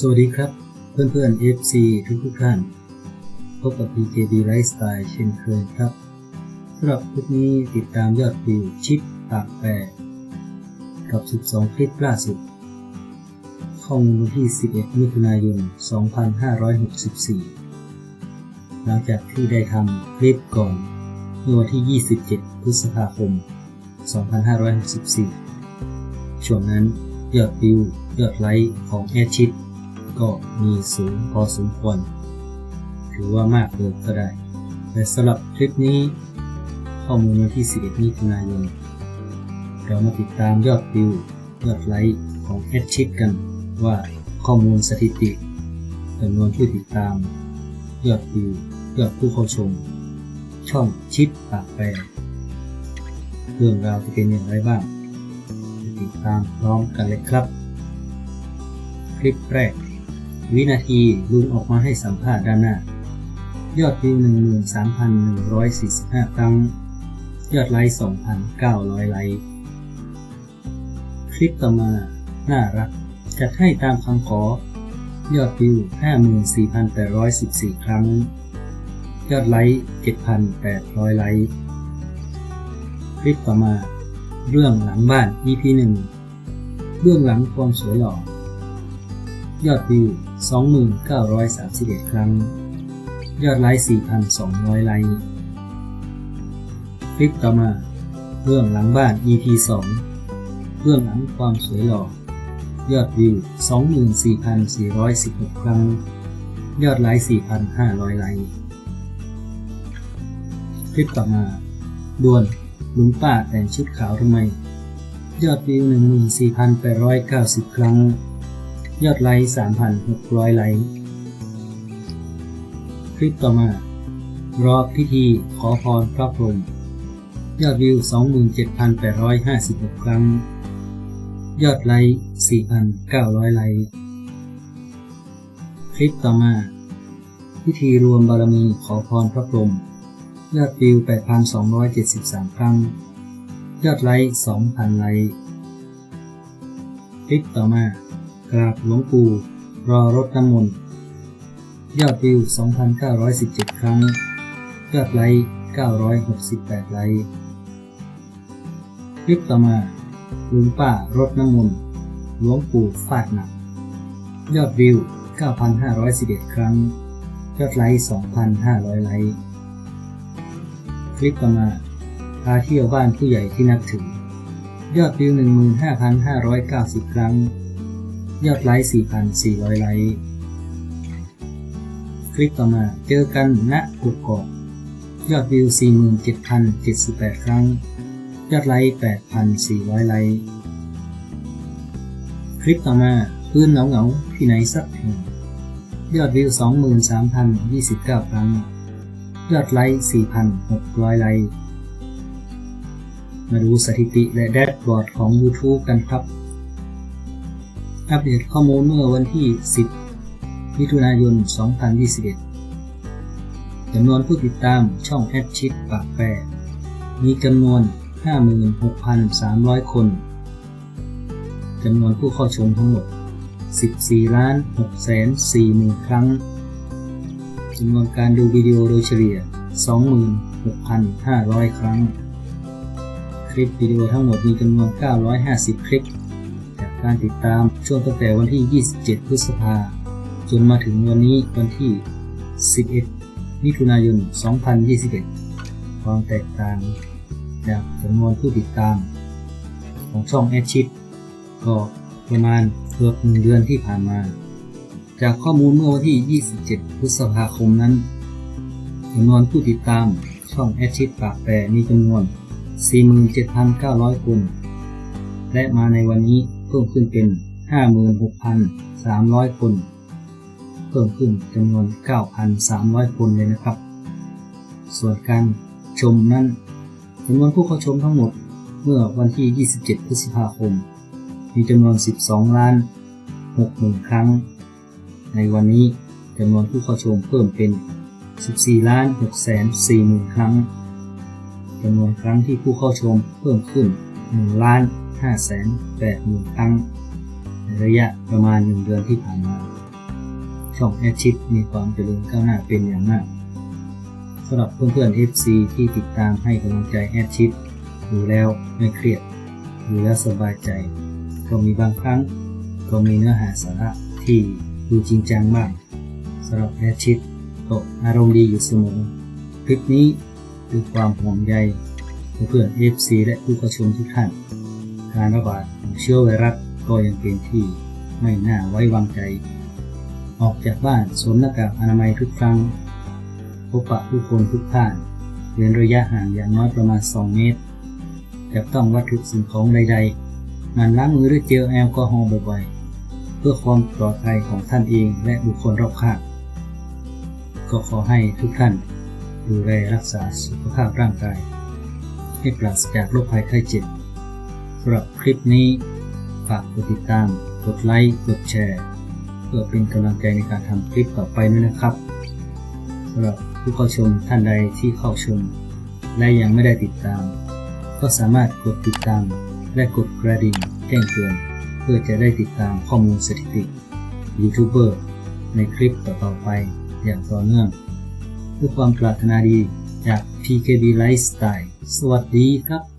สวัสดีครับ เพื่อนๆ FC ทุกทุกๆท่าน พบกับ PKB Lifestyle เช่นเคยครับสำหรับคลิปนี้ติดตามยอดวิวชิปปากแปรกับ 12 คลิปล่าสุด ข้อมูลวันที่ 11 มิถุนายน 2564 หลังจากที่ได้ทำคลิปก่อนเมื่อวันที่ 27 พฤษภาคม 2564 ช่วงนั้นยอดวิวยอดไลค์ของแอดชิด ก็มีสูงพอสมควรถือว่ามากเลยก็ได้ แต่สำหรับคลิปนี้ ข้อมูลวันที่ 11มิถุนายน เรามาติดตามยอดวิวยอดไลค์ของแอดชิดกันว่าข้อมูลสถิติจำนวนผู้ติดตาม ยอดวิวยอดผู้เข้าชม ช่องชิดปากแปรเรื่องราวจะเป็นอย่างไรบ้าง ติดตามพร้อมกันเลยครับ คลิปแรก วินาทีลุงออกมาให้สัมภาษณ์ด้านหน้า ยอดวิว 13,145 ครั้ง ยอดไลค์ 2,900 ไลค์คลิปต่อมา น่ารัก จัดให้ตามคำขอ ยอดวิว 54,814 ครั้ง ยอดไลค์ 7,800 ไลค์คลิปต่อมา เรื่องหลังบ้าน EP 1เรื่องหลังความสวยหล่อ ยอดวิว 2931 ครั้ง ยอดไลค์ 4,200 ไลค์ คลิปต่อมาเรื่องหลังบ้าน EP 2เรื่องหลังความสวยหล่อ ยอดวิว 24,416 ครั้ง ยอดไลค์ 4,500 ไลค์ คลิปต่อมาดวนลุงป้าแต่งชุดขาวทำไม ยอดวิว 14,890 ครั้ง ยอดไลค์ 3,600 ไลค์ คลิปต่อมา รอบพิธีขอพรพระพรหมยอดวิว 27,856 ครั้ง ยอดไลค์ 4,900 ไลค์ คลิปต่อมา พิธีรวมบารมีขอพรพระพรหมยอดวิว 8,273 ครั้ง ยอดไลค์ 2,000 ไลค์ คลิปต่อมา ราบหลวงปู่รอรถน้ำมนต์ยอดวิว 2,917 ครั้ง ยอดไลค์968 ไลค์คลิปต่อมาหลวงป้ารถน้ำมนต์หลวงปู่ฟาดหนัก ยอดวิว 9,511 ครั้ง ยอดไลค์ 2,500 ไลค์ คลิปต่อมาพาเที่ยวบ้านผู้ใหญ่ที่นับถือ ยอดวิว 15,590 ครั้ง ยอดไลค์ 4,400 ไลค์ คลิปต่อมา เจอกันณกุกกอกยอดวิว 47,078 ครั้ง ยอดไลค์ 8,400 ไลค์ คลิปต่อมาปืนเหงาเหงาๆที่ไหนสักแห่ง ยอดวิว 23,029 ครั้ง ยอดไลค์ 4,600 ไลค์ มาดูสถิติและแดชบอร์ดของ YouTube กันครับ อัปเดตข้อมูลเมื่อวันที่ 10 มิถุนายน 2021 จำนวนผู้ติดตามช่องแอดชิดปากแปรมีจำนวน 56,300 คน จำนวนผู้เข้าชมทั้งหมด 14 ล้าน6แสน4หมื่นครั้ง จำนวนการดูวิดีโอโดยเฉลี่ย 26,500 ครั้ง คลิปวิดีโอทั้งหมดมีจำนวน 950 คลิป การติดตามช่วงตั้งแต่วันที่ 27 พฤษภาจนมาถึงวันนี้วันที่ 11 มิถุนายน 2021 ความแตกต่างจากจำนวนผู้ติดตาม ของช่องแอดชิดก็ประมาณเกือบหนึ่งเดือนที่ผ่านมา จากข้อมูลเมื่อวันที่ 27 พฤษภาคมนั้นจำนวนผู้ติดตามช่องแอดชิดปากแปรมีจำนวน 47,900 คน และมาในวันนี้ พิ่มขึ้นเป็น 56,300 คน เพิ่มขึ้นจำนวน 9,300 คนเลยนะครับ ส่วนการชมนั้นจำนวนผู้เข้าชมทั้งหมดเมื่อวันที่ 27 พฤษภาคม มีจำนวน 12 ล้าน6หมื่นครั้ง ในวันนี้จำนวนผู้เข้าชมเพิ่มเป็น 14 ล้าน6แสน4หมื่นครั้งจำนวนครั้งที่ผู้เข้าชมเพิ่มขึ้น 1 ล้าน 5แสน8หมื่นครั้ง ในระยะประมาณ 1 เดือนที่ผ่านมา ช่องแอดชิดมีความเจริญก้าวหน้าเป็นอย่างมากสำหรับเพื่อนๆ FC ที่ติดตามให้กำลังใจแอดชิดดูแล้วไม่เครียดดูแล้วสบายใจ ก็มีบางครั้ง ก็มีเนื้อหาสาระที่ดูจริงจังมากสำหรับแอดชิดก็อารมณ์ดีอยู่เสมอคลิปนี้คือความห่วงใยเพื่อนๆ FC และผู้เข้าชมทุกท่าน การระบาดของเชื้อไวรัสก็ยังเป็นที่ไม่น่าไว้วางใจ ออกจากบ้านสวมหน้ากากอนามัยทุกครั้ง พบปะผู้คนทุกท่านเว้นระยะห่างอย่างน้อยประมาณ 2 เมตรจับต้องวัตถุสิ่งของใดๆหมันล้างมือด้วยเจลแอลกอฮอล์บ่อยๆ เพื่อความปลอดภัยของท่านเองและบุคคลรอบข้าง ก็ขอให้ทุกท่านดูแลรักษาสุขภาพร่างกาย ให้ปราศจากโรคภัยไข้เจ็บ สำหรับคลิปนี้ ฝากกดติดตาม กดไลค์ กดแชร์ เพื่อเป็นกำลังใจในการทำคลิปต่อไปด้วยนะครับสำหรับผู้เข้าชมท่านใดที่เข้าชม และยังไม่ได้ติดตาม ก็สามารถกดติดตาม และกดกระดิ่งแจ้งเตือนเพื่อจะได้ติดตามข้อมูลสถิติยูทูบเบอร์ในคลิปต่อๆไปอย่างต่อเนื่องด้วยความปรารถนาดีจาก PKB Lifestyle สวัสดีครับ